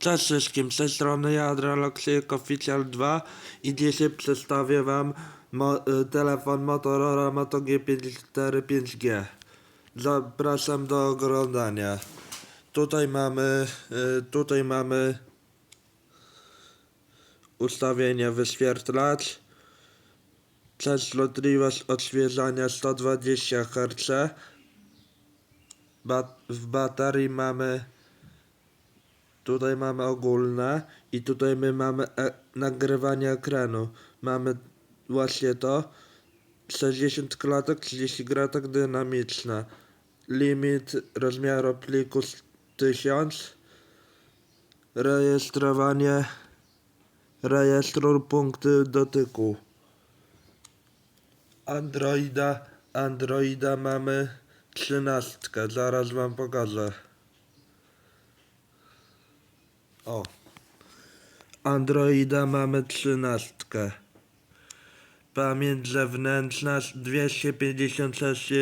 Cześć wszystkim, z tej strony ja, Adrenaloksyk Official 2 i dzisiaj przedstawię wam mo y, telefon Motorola Moto G54 5G. Zapraszam do oglądania. Tutaj mamy, y, tutaj mamy ustawienie wyświetlacz, częstotliwość odświeżania 120 Hz, ba w baterii mamy Tutaj mamy ogólne i tutaj my mamy e nagrywanie ekranu. Mamy właśnie to. 60 klatek, 30 kratek dynamiczne. Limit rozmiaru pliku 1000. Rejestrowanie rejestru punkty dotyku. Androida, Androida mamy 13. Zaraz wam pokażę. O. Androida mamy trzynastkę. Pamięć zewnętrzna 256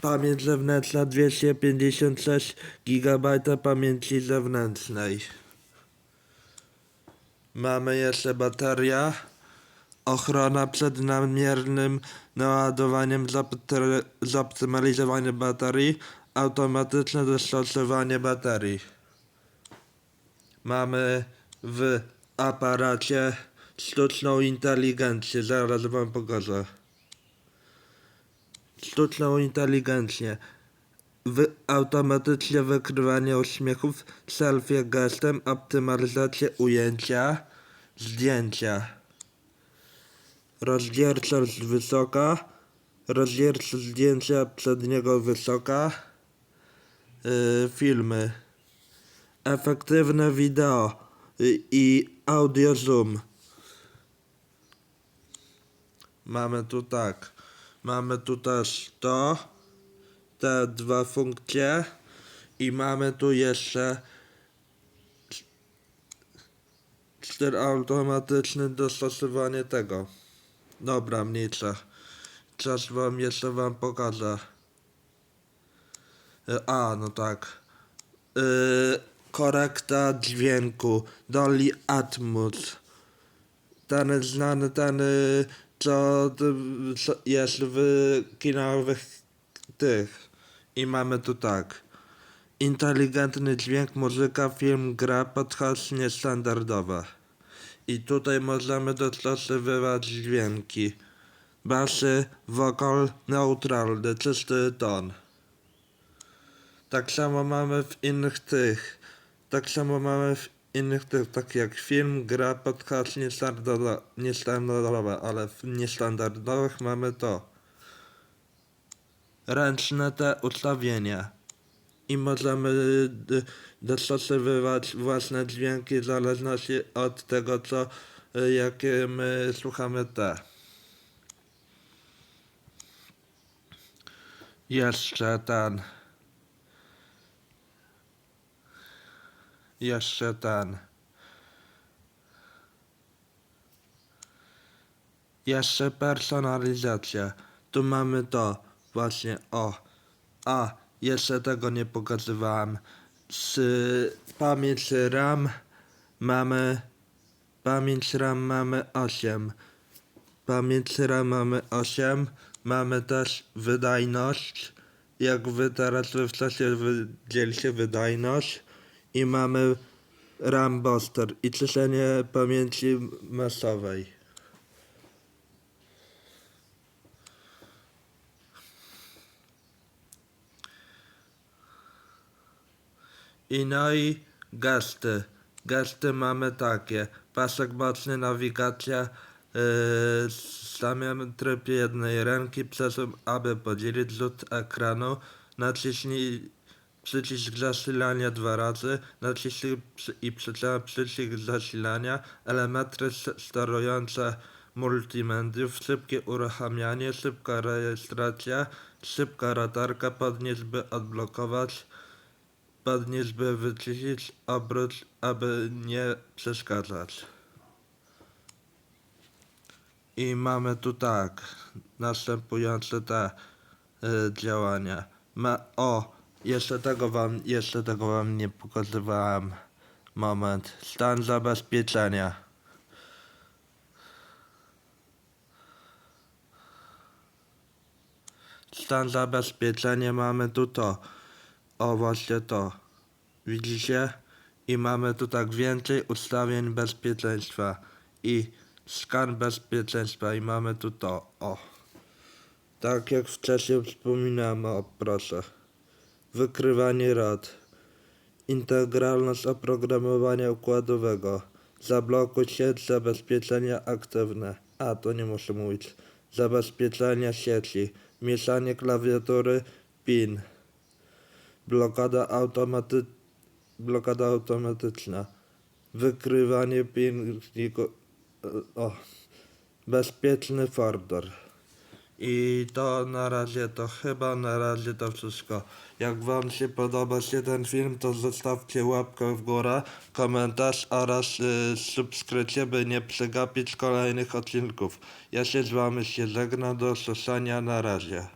Pamięć zewnętrzna 256 GB pamięci zewnętrznej. Mamy jeszcze bateria. Ochrona przed nadmiernym naładowaniem zoptymalizowanie baterii. Automatyczne dostosowanie baterii. Mamy w aparacie sztuczną inteligencję. Zaraz wam pokażę. Sztuczną inteligencję. Wy, automatyczne wykrywanie uśmiechów, selfie gestem, optymalizację ujęcia, zdjęcia. Rozdzielczość wysoka, rozdzielczość zdjęcia przedniego wysoka, yy, filmy efektywne wideo i audio zoom. Mamy tu tak. Mamy tu też to, te dwa funkcje i mamy tu jeszcze cztery automatyczne dostosowanie tego. Dobra, mniejsza. Czas wam jeszcze wam pokażę. Y, A, no tak. Yy, korekta dźwięku Dolly Atmos. Ten znany ten y, co y, co jest w kinowych tych. I mamy tu tak. Inteligentny dźwięk, muzyka, film, gra, podcast niestandardowe. I tutaj możemy dostosowywać dźwięki. Basy, wokal neutralny, czysty ton. Tak samo mamy w innych tych. Tak samo mamy w innych tak jak film, gra, podcast niestandardowe, niestandardowe, ale w niestandardowych mamy to. Ręczne te ustawienia. I możemy y, dostosowywać własne dźwięki w zależności od tego, co, y, jakie my słuchamy te. Jeszcze ten. Jeszcze ten. Jeszcze personalizacja. Tu mamy to. Właśnie, o. A, jeszcze tego nie pokazywałem. Z pamięć RAM mamy. Pamięć RAM mamy 8. Pamięć RAM mamy 8. Mamy też wydajność. Jak wy teraz w czasie wydzielicie wydajność i mamy RAM booster i czyszczenie pamięci masowej. I no i gesty. Gesty mamy takie. Pasek boczny, nawigacja, yy, samym tryb jednej ręki, przesuń, aby podzielić rzut ekranu. Naciśnij przycisk zasilania dwa razy, naciśnij i przytrzymaj przycisk zasilania, elementy sterujące multimediów, szybkie uruchamianie, szybka rejestracja, szybka radarka, podnieść by odblokować, podnieść by wyciszyć, obróć, aby nie przeszkadzać. I mamy tu tak, następujące te y, działania. Ma, o, Jeszcze tego wam, jeszcze tego wam nie pokazywałem. Moment. Stan zabezpieczenia. Stan zabezpieczenia mamy tu to. O właśnie to. Widzicie? I mamy tu tak więcej ustawień bezpieczeństwa. I skan bezpieczeństwa. I mamy tu to. O. Tak jak wcześniej wspominałem, o proszę. Wykrywanie rad. Integralność oprogramowania układowego. Zablokuj sieć zabezpieczenia aktywne. A, to nie muszę mówić. Zabezpieczenia sieci. Mieszanie klawiatury PIN. Blokada automaty... Blokada automatyczna. Wykrywanie PIN... O. Bezpieczny folder. I to na razie to chyba na razie to wszystko. Jak wam się podoba się ten film, to zostawcie łapkę w górę, komentarz oraz y, subskrypcję, by nie przegapić kolejnych odcinków. Ja się z wami się żegnam, do usłyszenia, na razie.